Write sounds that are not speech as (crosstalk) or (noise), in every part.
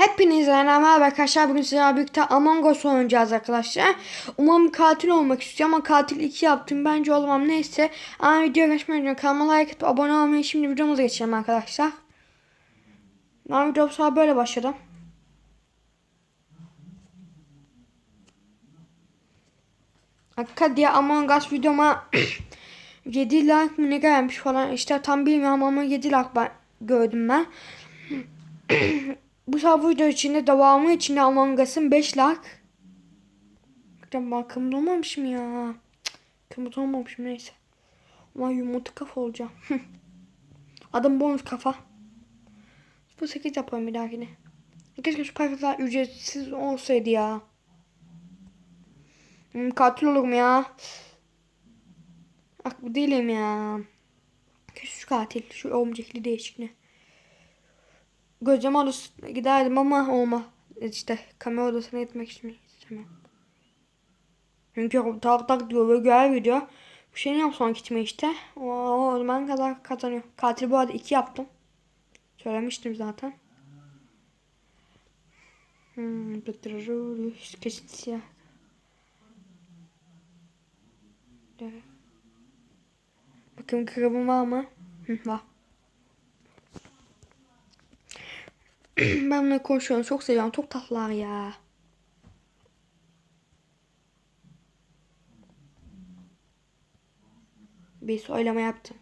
Hepinize merhaba arkadaşlar. Bugün sizlerle birlikte Among Us oynayacağız arkadaşlar. Umarım katil olmak istiyorum ama katil 2 yaptım. Bence olmam neyse. Ama video geçmeden önce kanalıma like atıp abone olmayı şimdi videomuza geçelim arkadaşlar. Ben videom sonra böyle başladım. Hakika diye Among Us videoma (clears throat) 7 like mi ne gelmiş falan işte tam bilmiyorum ama 7 like ben gördüm ben. (clears throat) Bu video içinde devamı içinde Among Us'ın 5 like. Hakikaten ben kırmızı olmamışım ya. Kırmızı olmamışım neyse. Ama yumurta kafa olacağım. (laughs) Adım bonus kafa. Bu 8 yapalım bir dahakine. Keşke şu parklar ücretsiz olsaydı ya. Hmm, katil olurum ya. Aklı değilim ya. Keşke şu katil. Şu örümcekli değişikliği. Gözlem odasına giderdim ama olma. İşte kamera odasına gitmek için istemem. Çünkü tak tak diyor böyle güzel video. Bu şey ne yapsam gitme işte. O, o zaman kadar kazanıyor. Katil bu arada iki yaptım. Söylemiştim zaten. Hmm, kesin. Bakın kırabım var mı? Hı, var. (clears throat) ben bunları konuşuyorum. Çok seviyorum. Çok tatlılar ya. Bir oylama yaptım.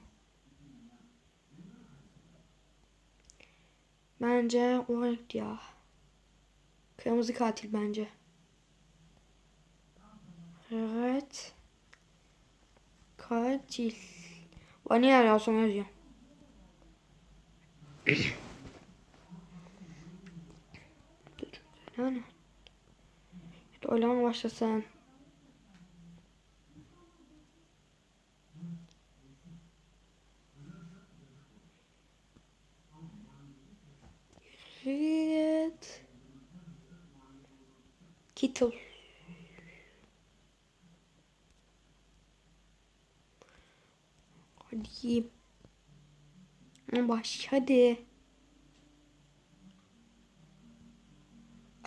Bence o ya. Kırmızı katil bence. Evet. Katil. Vanilya yazsam yazıyor. Yani. Hadi oylama başlasın. Evet. Kittle. Hadi. Baş hadi.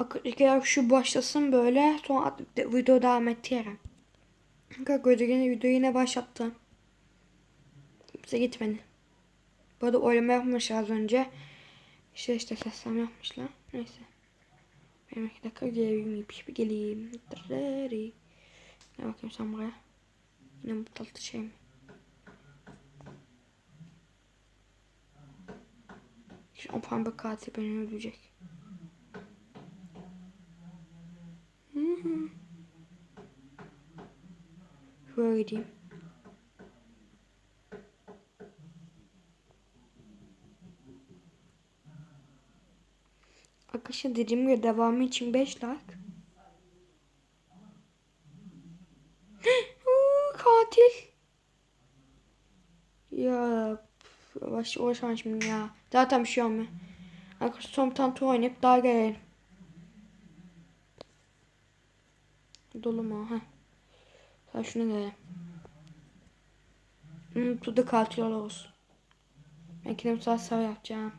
Arkadaşlar şu başlasın böyle sonra video devam ettirelim. Arkadaşlar yine videoyu yine başlattım. Kimse gitmedi. Bu arada oylama yapmış az önce. İşte işte seslenme yapmışlar. Neyse. Benim iki dakika geleyim. Bir geleyim. Ne bakayım sen buraya. Yine bu tatlı şey mi? Şimdi o pembe katil beni öldürecek. Hı hı. Şuraya gideyim. Arkadaşlar dediğim gibi devamı için 5 like. (gasps) Katil. Ya baş uğraşamam şimdi ya. Zaten bir şey olmuyor. Arkadaşlar son bir tane tur oynayıp daha gelelim. Dolu mu? Ha. Sen şunu gelelim. Hmm, turda katil oluruz. Ben kendim sağ yapacağım.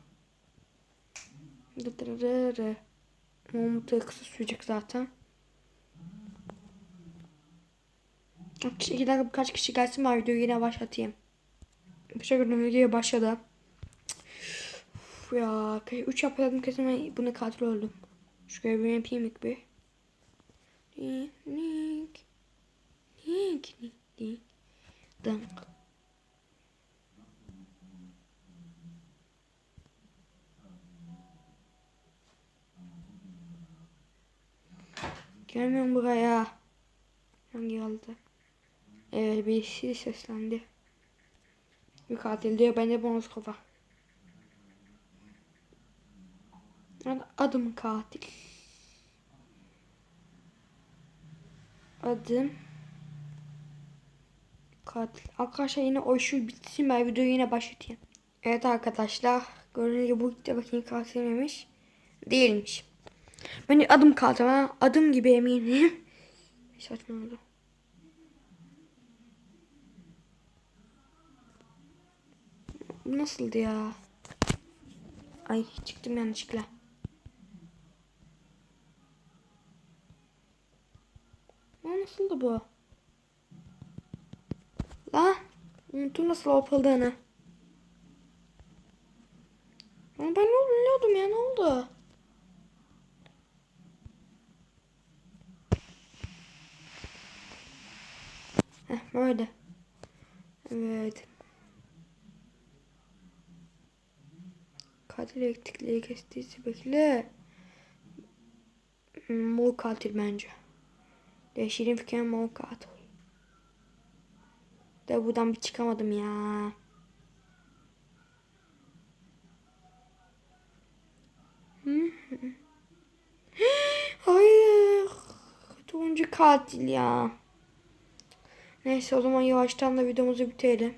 Mumut'u kısa sürecek zaten. İki dakika birkaç kişi gelsin ben videoyu yine başlatayım. Teşekkür ederim videoya başladı. Uf ya 3 yapıyordum kesin ben bunu katil oldum. Şu görevi yapayım ilk bir. Link link link link link Dank. Gelmiyorum buraya. Hangi geldi? Evet bir şey seslendi. Bir katil diyor bence bonus kafa. Adım katil. Adım katil. Arkadaşlar yine o şu bitsin ben videoyu yine başlatayım. Evet arkadaşlar gördüğünüz gibi bu gitti bakayım katilmemiş. Değilmiş. Ben adım katil ha. Adım gibi eminim. (laughs) Saçma oldu. Bu nasıldı ya? Ay çıktım yanlışlıkla. Aa nasıldı bu? La unuttum nasıl yapıldığını. Ama ben ne biliyordum ya ne oldu? Heh böyle. Evet. Katil elektrikleri kestiyse bekle. Hmm, Mor katil bence. Değiştireyim fikrim mor katil. De buradan bir çıkamadım ya. (gasps) Hayır. Turuncu katil ya. Neyse o zaman yavaştan da videomuzu bitirelim.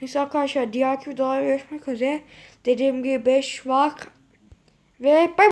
Neyse arkadaşlar diğer videolarda görüşmek üzere. Dediğim gibi 5 var. Ve bay